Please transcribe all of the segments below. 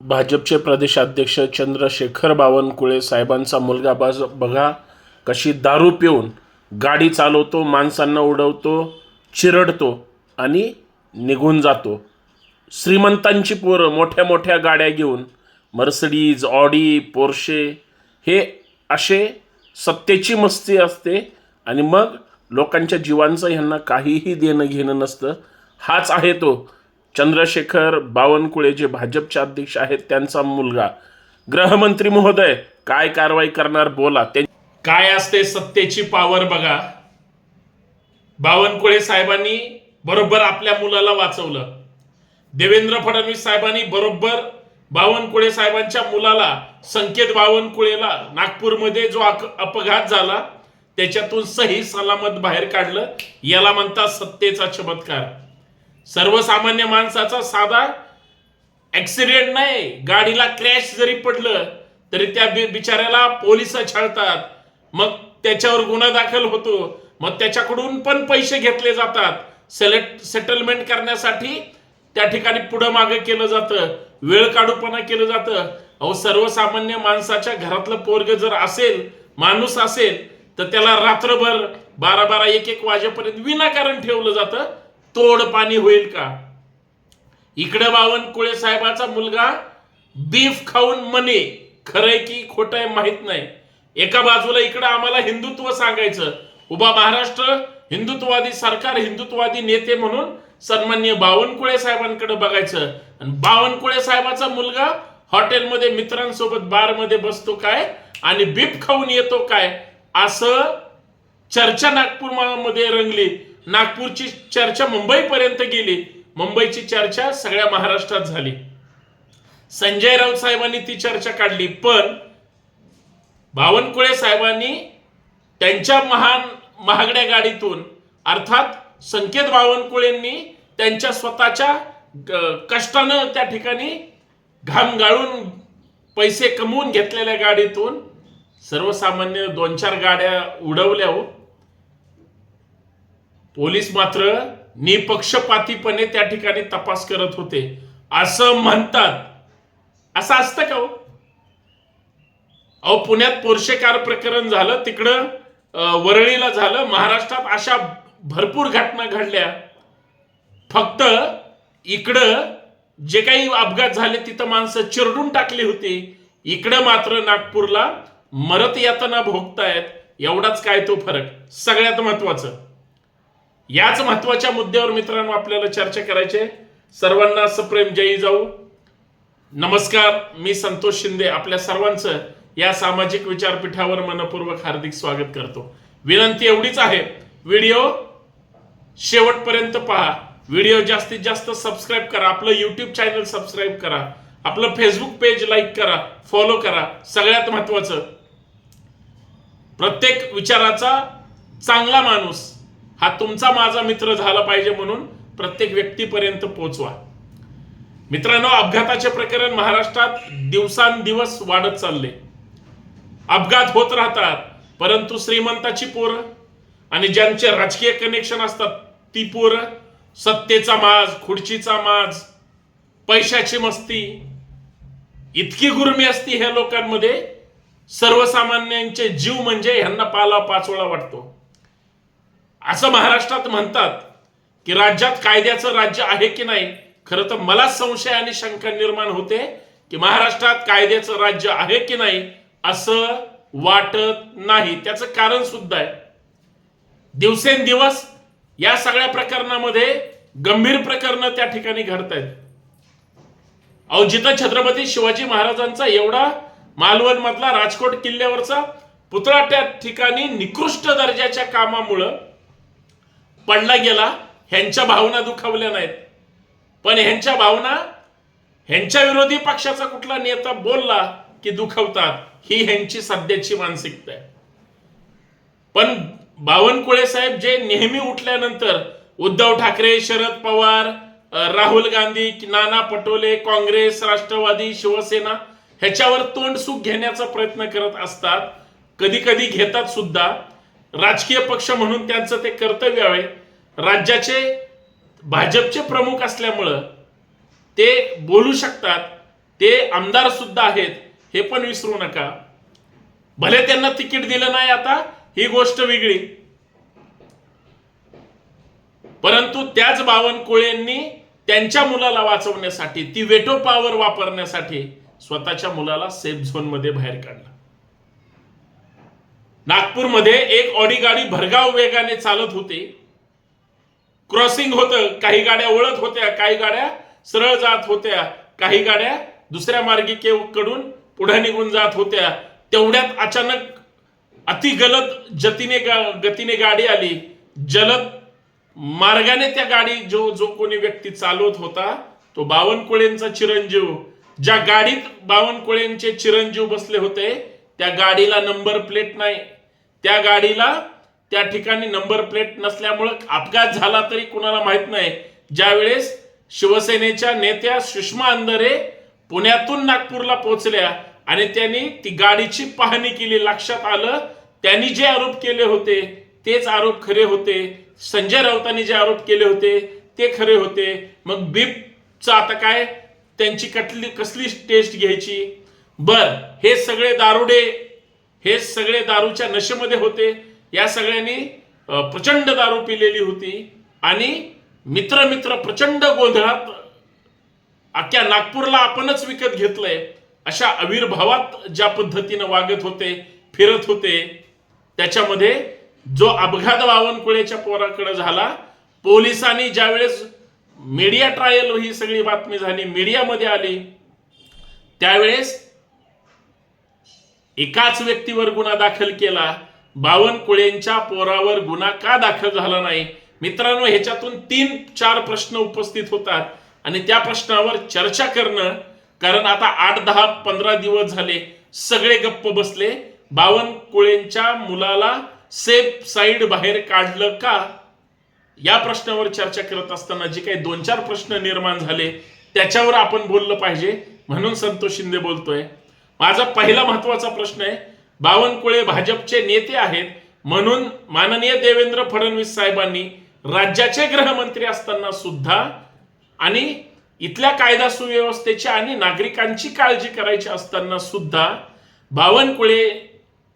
भाजपचे प्रदेशाध्यक्ष चंद्रशेखर बावनकुळे साहेबांचा मुलगा बाज बघा कशी दारू पिऊन गाडी चालवतो माणसांना उडवतो चिरडतो आणि निघून जातो. श्रीमंतांची पोरं मोठ्या मोठ्या गाड्या घेऊन मर्सडीज ऑडी पोर्शे हे असे सत्तेची मस्ती असते आणि मग लोकांच्या जीवांचं ह्यांना काहीही देणं घेणं नसतं. हाच आहे तो चंद्रशेखर बावनकुळे जे भाजपचे अध्यक्ष आहेत त्यांचा मुलगा. गृहमंत्री महोदय काय कारवाई करणार बोला. ते काय असते सत्तेची पावर बघा. बावनकुळे साहेबांनी बरोबर आपल्या मुलाला वाचवलं. देवेंद्र फडणवीस साहेबांनी बरोबर बावनकुळे साहेबांच्या मुलाला संकेत बावनकुळेला नागपूरमध्ये जो अपघात झाला त्याच्यातून सही सलामत बाहेर काढलं. याला म्हणतात सत्तेचा चमत्कार. सर्वसामान्य माणसाचा साधा ऍक्सिडेंट नाही. गाडीला क्रॅश जरी पडलं तरी त्या बिचाऱ्याला पोलीस छळतात. मग त्याच्यावर गुन्हा दाखल होतो. मग त्याच्याकडून पण पैसे घेतले जातात. सेलेक्ट सेटलमेंट करण्यासाठी त्या ठिकाणी पुढं मागे केलं जातं. वेळ काढूपणा केलं जातं. अहो सर्वसामान्य माणसाच्या घरातलं पोरग जर असेल माणूस असेल तर त्याला रात्रभर बारा बारा एक एक वाजेपर्यंत विनाकारण ठेवलं जातं. तोड पाणी होईल का? इकडे बावनकुळे साहेबाचा मुलगा बीफ खाऊन मने. खरंय की खोटंय आहे माहीत नाही. एका बाजूला इकडे आम्हाला हिंदुत्व सांगायचं. उभा महाराष्ट्र हिंदुत्ववादी सरकार हिंदुत्ववादी नेते म्हणून सन्मान्य बावनकुळे साहेबांकडे बघायचं. आणि बावनकुळे साहेबाचा मुलगा हॉटेलमध्ये मित्रांसोबत बारमध्ये बसतो काय? आणि बीफ खाऊन येतो काय? असं चर्चा नागपूरमध्ये रंगली. नागपूरची चर्चा मुंबईपर्यंत गेली. मुंबईची चर्चा सगळ्या महाराष्ट्रात झाली. संजय राऊत साहेबांनी ती चर्चा काढली पण बावनकुळे साहेबांनी त्यांच्या महान महागड्या गाडीतून अर्थात संकेत बावनकुळेंनी त्यांच्या स्वतःच्या कष्टानं त्या ठिकाणी घाम गाळून पैसे कमवून घेतलेल्या गाडीतून सर्वसामान्य दोन चार गाड्या उडवल्या हो. पोलीस मात्र निपक्षपातीपणे त्या ठिकाणी तपास करत होते. असं म्हणतात. असं असतं का हो? अहो पुण्यात पोरशे कार प्रकरण झालं तिकडं वरळीला झालं महाराष्ट्रात अशा भरपूर घटना घडल्या. फक्त इकडं जे काही अपघात झाले तिथं माणसं चिरडून टाकली होती. इकडं मात्र नागपूरला मरत यातना भोगतायत. एवढाच काय तो फरक. सगळ्यात महत्वाचं. याच महत्त्वाच्या मुद्द्यावर मित्रांनो आपल्याला चर्चा करायची आहे. सर्वांना सप्रेम जयी जाऊ. नमस्कार मी संतोष शिंदे आपल्या सर्वांचं या सामाजिक विचारपीठावर मनपूर्वक हार्दिक स्वागत करतो. विनंती एवढीच आहे व्हिडिओ शेवटपर्यंत पहा. व्हिडिओ जास्तीत जास्त सबस्क्राईब करा आपलं यूट्यूब चॅनल सबस्क्राईब करा आपलं फेसबुक पेज लाईक करा फॉलो करा सगळ्यात महत्वाचं. प्रत्येक विचाराचा चांगला माणूस हा तुमचा माझा मित्र झाला पाहिजे म्हणून प्रत्येक व्यक्तीपर्यंत पोहोचवा मित्रांनो अपघाताचे प्रकरण महाराष्ट्रात दिवसांदिवस वाढत चालले. अपघात होत राहतात परंतु श्रीमंताची पोरं आणि ज्यांचे राजकीय कनेक्शन असतात ती पोरं सत्तेचा माज खुर्चीचा माज पैशाची मस्ती इतकी गुरमी असती ह्या लोकांमध्ये सर्वसामान्यांचे जीव म्हणजे ह्यांना पाला पाचोळा वाटतो. असं महाराष्ट्रात म्हणतात की राज्यात कायद्याचं राज्य आहे की नाही खरं तर मला संशय आणि शंका निर्माण होते की महाराष्ट्रात कायद्याचं राज्य आहे की नाही असं वाटत नाही. त्याचं कारण सुद्धा आहे. दिवसेंदिवस या सगळ्या प्रकरणामध्ये गंभीर प्रकरणं त्या ठिकाणी घडत आहेत अहो जिथं छत्रपती शिवाजी महाराजांचा एवढा मालवण मधला राजकोट किल्ल्यावरचा पुतळा त्या ठिकाणी निकृष्ट दर्जाच्या कामामुळं पडला गेला ह्यांच्या भावना दुखावल्या नाहीत. पण ह्यांच्या भावना ह्यांच्या विरोधी पक्षाचा कुठला नेता बोलला की दुखवतात ही ह्यांची सध्याची मानसिकता आहे. पण बावनकुळे साहेब जे नेहमी उठल्यानंतर उद्धव ठाकरे शरद पवार राहुल गांधी नाना पटोले काँग्रेस राष्ट्रवादी शिवसेना ह्याच्यावर तोंड सुख घेण्याचा प्रयत्न करत असतात कधी कधी घेतात सुद्धा. राजकीय पक्ष म्हणून त्यांचं ते कर्तव्य आहे. राज्याचे भाजपचे प्रमुख असल्यामुळं ते बोलू शकतात ते आमदार सुद्धा आहेत हे पण विसरू नका. भले त्यांना तिकीट दिलं नाही आता ही गोष्ट वेगळी. परंतु त्याच बावनकुळेंनी त्यांच्या मुलाला वाचवण्यासाठी ती वेटो पॉवर वापरण्यासाठी स्वतःच्या मुलाला सेफ झोनमध्ये बाहेर काढला. नागपूरमध्ये एक ऑडी गाडी भरगाव वेगाने चालत होती. क्रॉसिंग होतं काही गाड्या वळत होत्या काही गाड्या सरळ जात होत्या काही गाड्या दुसऱ्या मार्गिकेकडून पुढे निघून जात होत्या. तेवढ्यात अचानक अतिगलत जतीने गा- गतीने गाडी आली. जलद मार्गाने त्या गाडी जो जो कोणी व्यक्ती चालवत होता तो बावनकुळेंचा चिरंजीव. ज्या गाडीत बावनकुळेंचे चिरंजीव बसले होते त्या गाडीला नंबर प्लेट नाही. त्या गाडीला त्या ठिकाणी नंबर प्लेट नसल्यामुळं अपघात झाला तरी कुणाला माहीत नाही. ज्यावेळेस शिवसेनेच्या नेत्या सुषमा अंदरे पुण्यातून नागपूरला पोहोचल्या आणि त्यांनी ती गाडीची पाहणी केली लक्षात आलं त्यांनी जे आरोप केले होते तेच आरोप खरे होते. संजय राऊतांनी जे आरोप केले होते ते खरे होते. मग बीपचं आता काय? त्यांची कटली कसली टेस्ट घ्यायची? बर हे सगळे दारुडे हे सगळे दारूच्या नशेमध्ये होते. या सगळ्यांनी प्रचंड दारू पिलेली होती आणि मित्र मित्र प्रचंड गोंधळात अख्ख्या नागपूरला आपणच विकत घेतलंय. अशा आविर्भावात ज्या पद्धतीनं वागत होते फिरत होते त्याच्यामध्ये जो अपघात बावनकुळेच्या पोराकडे झाला पोलिसांनी ज्यावेळेस मीडिया ट्रायल ही सगळी बातमी झाली मीडियामध्ये आली त्यावेळेस एकाच व्यक्तीवर गुन्हा दाखल केला बावनकुळेंच्या पोरावर गुन्हा का दाखल झाला नाही? मित्रांनो ह्याच्यातून तीन चार प्रश्न उपस्थित होतात आणि त्या प्रश्नावर चर्चा करणं कारण आता आठ दहा पंधरा दिवस झाले सगळे गप्प बसले. बावनकुळेंच्या मुलाला सेफ साईड बाहेर काढलं का? या प्रश्नावर चर्चा करत असताना जे काही दोन चार प्रश्न निर्माण झाले त्याच्यावर आपण बोललं पाहिजे. म्हणून संतोष शिंदे बोलतोय. माझा पहिला महत्त्वाचा प्रश्न आहे बावनकुळे भाजपचे नेते आहेत. म्हणून माननीय देवेंद्र फडणवीस साहेबांनी राज्याचे गृहमंत्री असताना सुद्धा आणि इथल्या कायदा सुव्यवस्थेची आणि नागरिकांची काळजी करायची असताना सुद्धा बावनकुळे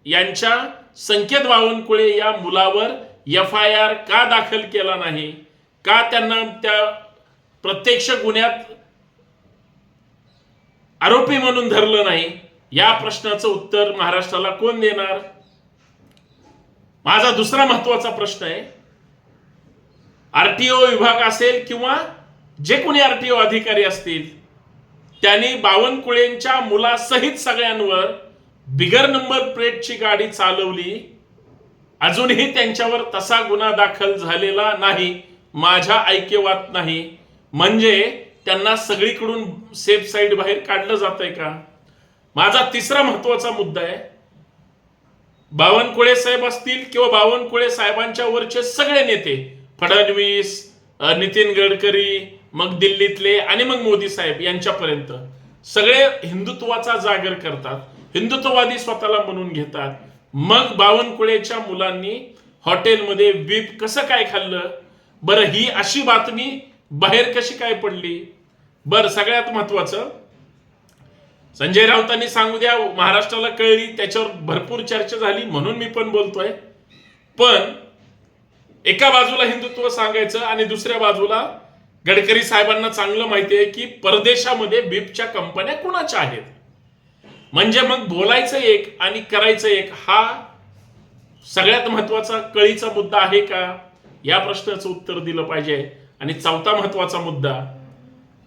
यांच्या संकेत बावनकुळे या मुलावर एफ आय आर का दाखल केला नाही? का त्यांना त्या प्रत्यक्ष गुन्ह्यात आरोपी म्हणून धरलं नाही? या प्रश्नाचं उत्तर महाराष्ट्राला कोण देणार? माझा दुसरा महत्त्वाचा प्रश्न आहे आरटीओ विभाग असेल किंवा जे कोणी आरटीओ अधिकारी असतील त्यांनी बावनकुळेंच्या मुलासहित सगळ्यांवर बिगर नंबर प्लेटची गाडी चालवली. अजूनही त्यांच्यावर तसा गुन्हा दाखल झालेला नाही माझ्या ऐक्यवात नाही. म्हणजे त्यांना सगळीकडून सेफ साईड बाहेर काढलं जात आहे का? माझा तिसरा महत्त्वाचा मुद्दा आहे. बावनकुळे साहेब असतील किंवा बावनकुळे साहेबांच्या वरचे सगळे नेते फडणवीस नितीन गडकरी मग दिल्लीतले आणि मग मोदी साहेब यांच्यापर्यंत सगळे हिंदुत्वाचा जागर करतात. हिंदुत्ववादी स्वतःला म्हणून घेतात. मग बावनकुळेच्या मुलांनी हॉटेलमध्ये बीप कसं काय खाल्लं? बरं ही अशी बातमी बाहेर कशी काय पडली? बरं सगळ्यात महत्वाचं संजय राऊतांनी सांगू द्या महाराष्ट्राला कळली त्याच्यावर भरपूर चर्चा झाली म्हणून मी पण बोलतोय. पण एका बाजूला हिंदुत्व सांगायचं आणि दुसऱ्या बाजूला गडकरी साहेबांना चांगलं माहिती आहे की परदेशामध्ये बीपच्या कंपन्या कुणाच्या आहेत? म्हणजे मग बोलायचं एक आणि करायचं एक हा सगळ्यात महत्त्वाचा कळीचा मुद्दा आहे का? या प्रश्नाचं उत्तर दिलं पाहिजे. आणि चौथा महत्त्वाचा मुद्दा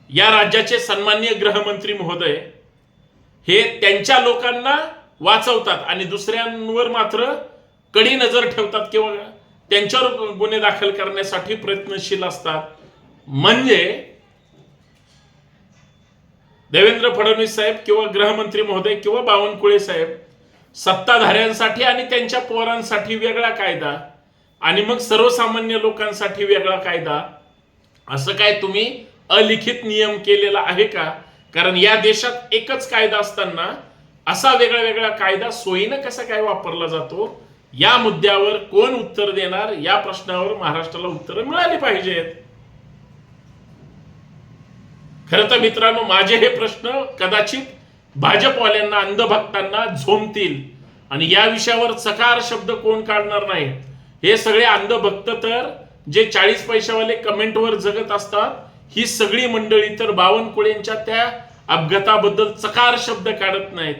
या राज्याचे सन्माननीय गृहमंत्री महोदय हे त्यांच्या लोकांना वाचवतात आणि दुसऱ्यांवर मात्र कडी नजर ठेवतात किंवा त्यांच्यावर गुन्हे दाखल करण्यासाठी प्रयत्नशील असतात. म्हणजे देवेंद्र फडणवीस साहेब किंवा गृहमंत्री महोदय किंवा बावनकुळे साहेब सत्ताधाऱ्यांसाठी आणि त्यांच्या पोरांसाठी वेगळा कायदा आणि मग सर्वसामान्य लोकांसाठी वेगळा कायदा असं काय तुम्ही अलिखित नियम केलेला आहे का? कारण या देशात एकच कायदा असताना असा वेगळा वेगळा कायदा सोयीनं कसा काय वापरला जातो या मुद्द्यावर कोण उत्तर देणार या प्रश्नावर महाराष्ट्राला उत्तर मिळाली पाहिजेत. खर तर मित्रांनो माझे हे प्रश्न कदाचित भाजपवाल्यांना अंधभक्तांना झोमतील आणि या विषयावर चकार शब्द कोण काढणार नाही हे सगळे अंधभक्त तर जे चाळीस पैशावाले कमेंटवर जगत असतात ही सगळी मंडळी तर बावनकुळेंच्या त्या अपघाताबद्दल चकार शब्द काढत नाहीत.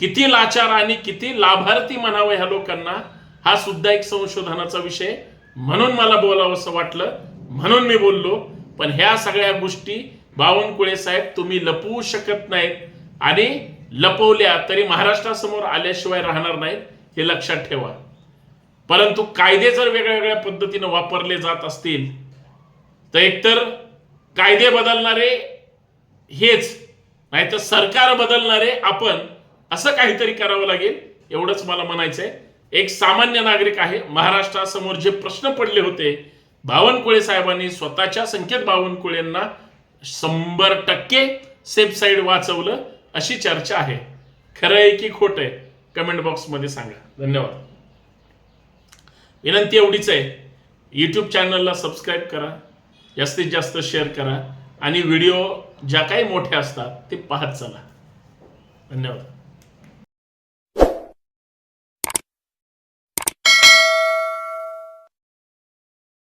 किती लाचार आणि किती लाभार्थी म्हणावं ह्या लोकांना हा सुद्धा एक संशोधनाचा विषय. म्हणून मला बोलावंसं वाटलं म्हणून मी बोललो. पण ह्या सगळ्या गोष्टी बावनकुळे साहेब तुम्ही लपवू शकत नाहीत. आणि लपवल्या तरी महाराष्ट्रासमोर आल्याशिवाय राहणार नाहीत हे लक्षात ठेवा. परंतु कायदे जर वेगळ्या वेगळ्या पद्धतीने वापरले जात असतील तर एकतर कायदे बदलणारे हेच नाहीतर सरकार बदलणारे आपण असं काहीतरी करावं लागेल एवढंच मला म्हणायचंय. एक सामान्य नागरिक आहे महाराष्ट्रासमोर जे प्रश्न पडले होते बावनकुळे साहेबांनी स्वतःच्या संकेत बावनकुळेंना शंभर टक्के सेफ साईड वाचवलं अशी चर्चा आहे. खरं आहे की खोट आहे? कमेंट बॉक्समध्ये सांगा. धन्यवाद. विनंती एवढीच आहे. यूट्यूब चॅनलला सबस्क्राईब करा. जास्तीत जास्त शेअर करा. आणि व्हिडिओ ज्या काही मोठ्या असतात ते पाहत चला. धन्यवाद.